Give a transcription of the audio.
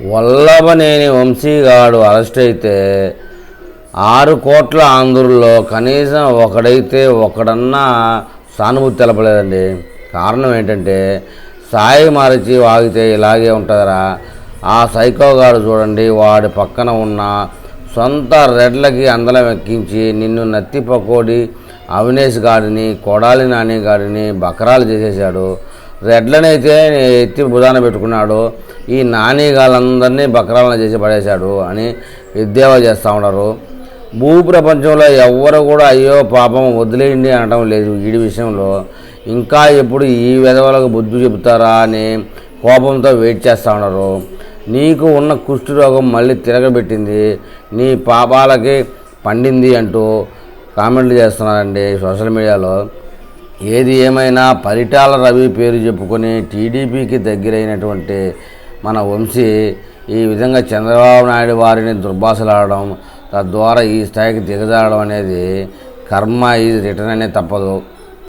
Vallabhaneni వంశీగాడు arrest అయితే ఆరు కోట్ల ఆంధ్రుల్లో కనీసం ఒకడైతే ఒకడన్నా సానుభూతి తెలపలేదండి. కారణం ఏంటంటే సాయి మరచి వాగితే ఇలాగే ఉంటుందిరా. ఆ సైకోగాడు చూడండి వాడి పక్కన ఉన్న సొంత రెడ్లకి అందలం ఎక్కించి నిన్ను నత్తి పకోడి అవినేష్ గారిని కొడాలి నాని గారిని బకరాలు చేసేశాడు. రెడ్లనైతే ఎత్తి బుధాన పెట్టుకున్నాడు. ఈ నాని బక్రాలను చేసి పడేశాడు అని ఎద్దేవా చేస్తూ ఉన్నారు. భూ ప్రపంచంలో ఎవ్వరు కూడా అయ్యో పాపం వదిలేయండి అనటం లేదు వీడి విషయంలో. ఇంకా ఎప్పుడు ఈ విధవలకు బుద్ధి చెబుతారా అని కోపంతో వెయిట్ చేస్తూ ఉన్నారు. నీకు ఉన్న కుష్టి రోగం మళ్ళీ తిరగబెట్టింది. నీ పాపాలకి పండింది అంటూ కామెంట్లు చేస్తున్నారండి సోషల్ మీడియాలో. ఏది ఏమైనా పరిటాల రవి పేరు చెప్పుకొని టీడీపీకి దగ్గరైనటువంటి మన వంశీ ఈ విధంగా చంద్రబాబు నాయుడు వారిని దుర్భాషలాడడం తద్వారా ఈ స్థాయికి దిగజారడం అనేది కర్మ ఈజ్ రిటర్న్ అనే తప్పదు.